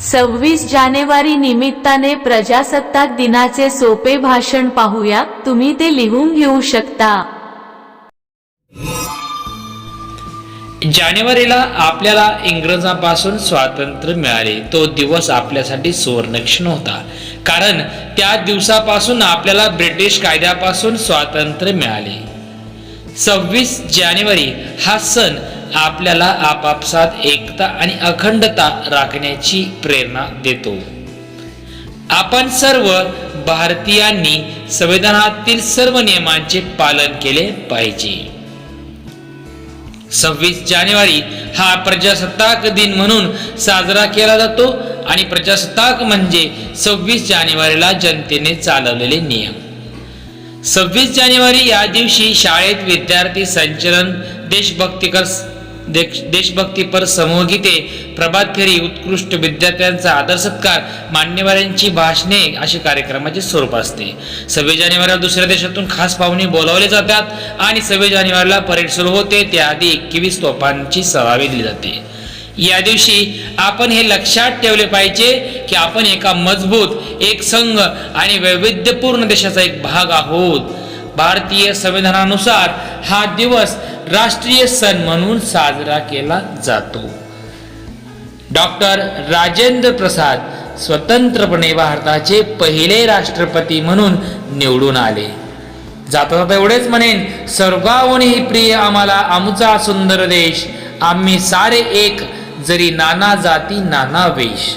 सव्वीस जानेवारी निमित्ताने प्रजासत्ताक दिनाचे सोपे भाषण पाहूया. तुम्ही ते लिहून घेऊ शकता. जानेवारीला आपल्याला इंग्रजांपासून स्वातंत्र्य मिळाले. तो दिवस आपल्यासाठी सुवर्णक्षण होता. कारण त्या दिवसापासून आपल्याला ब्रिटिश कायद्यापासून स्वातंत्र्य मिळाले. सव्वीस जानेवारी हा सण आपल्याला आपापसात एकता आणि अखंडता राखण्याची प्रेरणा देतो. आपण सर्व भारतीयांनी संविधानातील सर्व नियमांचे पालन केले पाहिजे. सव्वीस जानेवारी हा प्रजासत्ताक दिन म्हणून साजरा केला जातो आणि प्रजासत्ताक म्हणजे सव्वीस जानेवारीला जनतेने चालवलेले नियम. सव्वीस जानेवारी या दिवशी शाळेत विद्यार्थी संचलन देशभक्तीकर देश- देशभक्तीपर समूहगीते प्रभात फेरी उत्कृष्ट विद्यार्थ्यांचा आदर सत्कार मान्यवरांची भाषणे असे कार्यक्रमाचे स्वरूप असते. सव्वीस जानेवारीला दुसऱ्या देशातून खास पाहुणे बोलावले जातात आणि सव्वीस जानेवारीला परेड सुरू होते त्याआधी एकवीस तोफांची सवारी दिली जाते. या दिवशी आपण हे लक्षात ठेवले पाहिजे की आपण एका मजबूत एक संघ आणि वैविध्यपूर्ण देशाचा एक भाग आहोत. भारतीय संविधानानुसार हा दिवस राष्ट्रीय सण म्हणून साजरा केला जातो. डॉक्टर राजेंद्र प्रसाद स्वतंत्रपणे भारताचे पहिले राष्ट्रपती म्हणून निवडून आले. जाता जाता एवढेच म्हणेन सर्वांनी प्रिय आम्हाला आमचा सुंदर देश आम्ही सारे एक जरी नाना जाती नाना वेश.